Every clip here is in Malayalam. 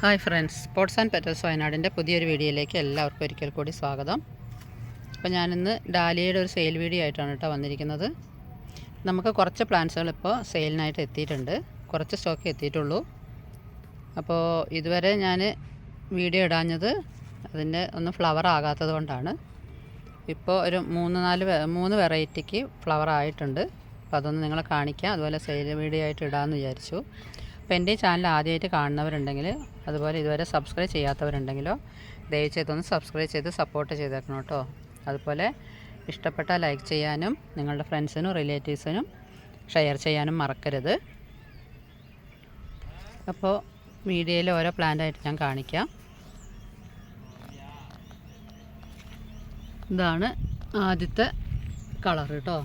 Hi friends sports and petals വയനാടിന്റെ പുതിയൊരു വീഡിയോയിലേക്ക് എല്ലാവർക്കും ഒരിക്കൽ കൂടി സ്വാഗതം. അപ്പോൾ ഞാനിന്ന് ഡാലിയയുടെ ഒരു സെയിൽ വീഡിയോ ആയിട്ടാണ് കേട്ടോ വന്നിരിക്കുന്നത്. നമുക്ക് കുറച്ച് പ്ലാന്റ്സുകൾ ഇപ്പോൾ സെയിലിനായിട്ട് എത്തിയിട്ടുണ്ട്. കുറച്ച് സ്റ്റോക്ക് എത്തിയിട്ടുള്ളൂ. അപ്പോൾ ഇതുവരെ ഞാൻ വീഡിയോ ഇടാഞ്ഞത് അതിന്റെ ഒന്ന് ഫ്ലവർ ആകാത്തത് കൊണ്ടാണ്. ഇപ്പോൾ ഒരു മൂന്ന് നാല് മൂന്ന് വെറൈറ്റിക്ക് ഫ്ലവർ ആയിട്ടുണ്ട്. അപ്പോൾ അതൊന്ന് നിങ്ങളെ കാണിക്കാം. അതുപോലെ സെയിൽ വീഡിയോ ആയിട്ട് ഇടാമെന്ന് വിചാരിച്ചു. അപ്പോൾ എന്റെ ചാനൽ ആദ്യമായിട്ട് കാണുന്നവരുണ്ടെങ്കിൽ അതുപോലെ ഇതുവരെ സബ്സ്ക്രൈബ് ചെയ്യാത്തവരുണ്ടെങ്കിലോ ദയവചെയ്തൊന്ന് സബ്സ്ക്രൈബ് ചെയ്ത് സപ്പോർട്ട് ചെയ്തേക്കണം കേട്ടോ. അതുപോലെ ഇഷ്ടപ്പെട്ട ലൈക്ക് ചെയ്യാനും നിങ്ങളുടെ ഫ്രണ്ട്സിനും റിലേറ്റീവ്സിനും ഷെയർ ചെയ്യാനും മറക്കരുത്. അപ്പോൾ വീഡിയോയിൽ ഓരോ പ്ലാന്റായിട്ട് ഞാൻ കാണിക്കാം. ഇതാണ് ആദ്യത്തെ കളർ കേട്ടോ.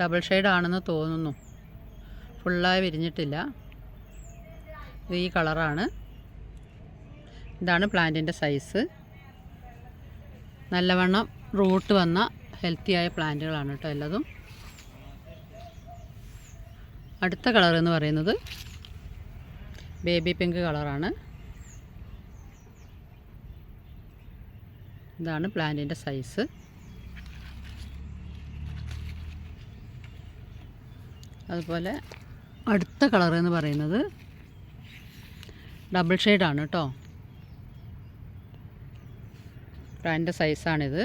ഡബിൾ ഷെയ്ഡ് ആണെന്ന് തോന്നുന്നു. ഫുള്ളായി വിരിഞ്ഞിട്ടില്ല. ഇത് ഈ കളറാണ്. ഇതാണ് പ്ലാന്റിന്റെ സൈസ്. നല്ലവണ്ണം റൂട്ട് വന്ന ഹെൽത്തിയായ പ്ലാന്റുകളാണ് കേട്ടോ എല്ലതും. അടുത്ത കളർ എന്ന് പറയുന്നത് ബേബി പിങ്ക് കളറാണ്. ഇതാണ് പ്ലാന്റിന്റെ സൈസ്. അതുപോലെ അടുത്ത കളർ എന്ന് പറയുന്നത് ഡബിൾ ഷെയ്ഡാണ് കേട്ടോ. പ്ലാന്റിന്റെ സൈസാണിത്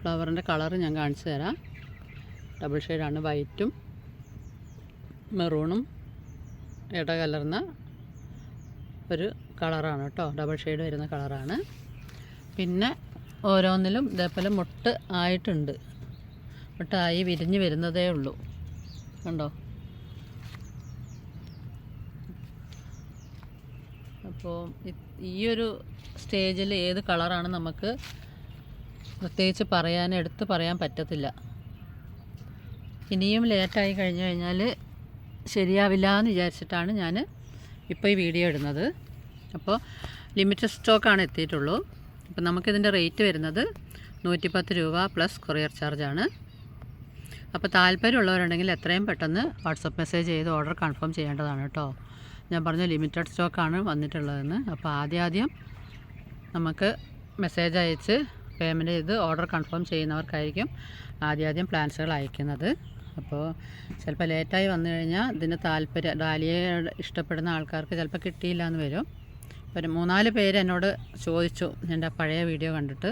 ഫ്ലവറിന്റെ കളർ ഞാൻ കാണിച്ചു തരാം. ഡബിൾ ഷെയ്ഡാണ് വൈറ്റും മെറൂണും ഇട കലർന്ന ഒരു കളറാണ് കേട്ടോ. ഡബിൾ ഷെയ്ഡ് വരുന്ന കളറാണ് പിന്നെ ഓരോന്നിലും ഇതേപോലെ മുട്ട് ആയിട്ടുണ്ട്. മുട്ടായി വിരിഞ്ഞ് വരുന്നതേ ഉള്ളൂ. കണ്ടോ അപ്പോൾ ഈ ഒരു സ്റ്റേജിൽ ഏത് കളറാണ് നമുക്ക് പ്രത്യേകിച്ച് പറയാൻ എടുത്ത് പറയാൻ പറ്റത്തില്ല. ഇനിയും ലേറ്റായി കഴിഞ്ഞു കഴിഞ്ഞാൽ ശരിയാവില്ല എന്ന് വിചാരിച്ചിട്ടാണ് ഞാൻ ഇപ്പോൾ ഈ വീഡിയോ ഇടുന്നത്. അപ്പോൾ ലിമിറ്റഡ് സ്റ്റോക്കാണ് എത്തിയിട്ടുള്ളൂ. അപ്പോൾ നമുക്കിതിന്റെ റേറ്റ് വരുന്നത് നൂറ്റിപ്പത്ത് രൂപ പ്ലസ് കൊറിയർ ചാർജാണ് അപ്പോൾ താല്പര്യമുള്ളവരുണ്ടെങ്കിൽ എത്രയും പെട്ടെന്ന് വാട്സപ്പ് മെസ്സേജ് ചെയ്ത് ഓർഡർ കൺഫേം ചെയ്യേണ്ടതാണ് കേട്ടോ. ഞാൻ പറഞ്ഞ ലിമിറ്റഡ് സ്റ്റോക്കാണ് വന്നിട്ടുള്ളതെന്ന്. അപ്പോൾ ആദ്യം ആദ്യം നമുക്ക് മെസ്സേജ് അയച്ച് പേയ്മെന്റ് ചെയ്ത് ഓർഡർ കൺഫേം ചെയ്യുന്നവർക്കായിരിക്കും ആദ്യം ആദ്യം പ്ലാൻസുകൾ അയക്കുന്നത്. അപ്പോൾ ചിലപ്പോൾ ലേറ്റായി വന്നു കഴിഞ്ഞാൽ ഇതിന് താല്പര്യം ഡാലിയെ ഇഷ്ടപ്പെടുന്ന ആൾക്കാർക്ക് ചിലപ്പോൾ കിട്ടിയില്ല എന്ന് വരും. ഒരു മൂന്നാൽ പേര് എന്നോട് ചോദിച്ചു എന്റെ പഴയ വീഡിയോ കണ്ടിട്ട്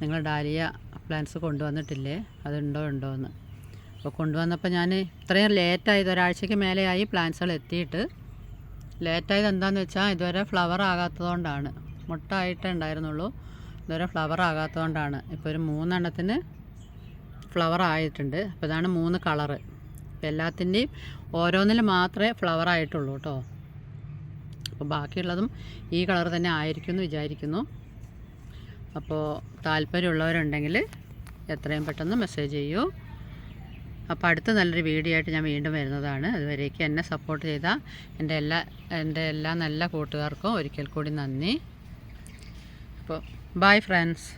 നിങ്ങൾ ഡാലിയ പ്ലാൻസ് കൊണ്ടുവന്നിട്ടില്ലേ? അതുണ്ടോ ഉണ്ടോ എന്ന്? അപ്പോൾ കൊണ്ടുവന്നപ്പോൾ ഞാൻ ഇത്രയും ലേറ്റായത് ഒരാഴ്ചയ്ക്ക് മേലെയായി പ്ലാന്റ്സുകൾ എത്തിയിട്ട്. ലേറ്റായത് എന്താണെന്ന് വെച്ചാൽ ഇതുവരെ ഫ്ലവർ ആകാത്തതുകൊണ്ടാണ്. മുട്ട ആയിട്ടേ ഉണ്ടായിരുന്നുള്ളൂ. ഇതുവരെ ഫ്ലവർ ആകാത്തതുകൊണ്ടാണ്. ഇപ്പോൾ ഒരു മൂന്നെണ്ണത്തിന് ഫ്ലവർ ആയിട്ടുണ്ട്. അപ്പോൾ ഇതാണ് മൂന്ന് കളറ്. അപ്പോൾ എല്ലാത്തിന്റെയും ഓരോന്നിൽ മാത്രമേ ഫ്ലവർ ആയിട്ടുള്ളൂ കേട്ടോ. അപ്പോൾ ബാക്കിയുള്ളതും ഈ കളർ തന്നെ ആയിരിക്കും എന്ന് വിചാരിക്കുന്നു. അപ്പോൾ താല്പര്യമുള്ളവരുണ്ടെങ്കിൽ എത്രയും പെട്ടെന്ന് മെസ്സേജ് ചെയ്യൂ. അപ്പോൾ അടുത്ത നല്ലൊരു വീഡിയോ ആയിട്ട് ഞാൻ വീണ്ടും വരുന്നതാണ്. അതുവരേക്ക് എന്നെ സപ്പോർട്ട് ചെയ്ത എന്റെ എല്ലാ എന്റെ എല്ലാ നല്ല കൂട്ടുകാർക്കും ഒരിക്കൽ കൂടി നന്ദി. അപ്പോൾ ബൈ ഫ്രണ്ട്സ്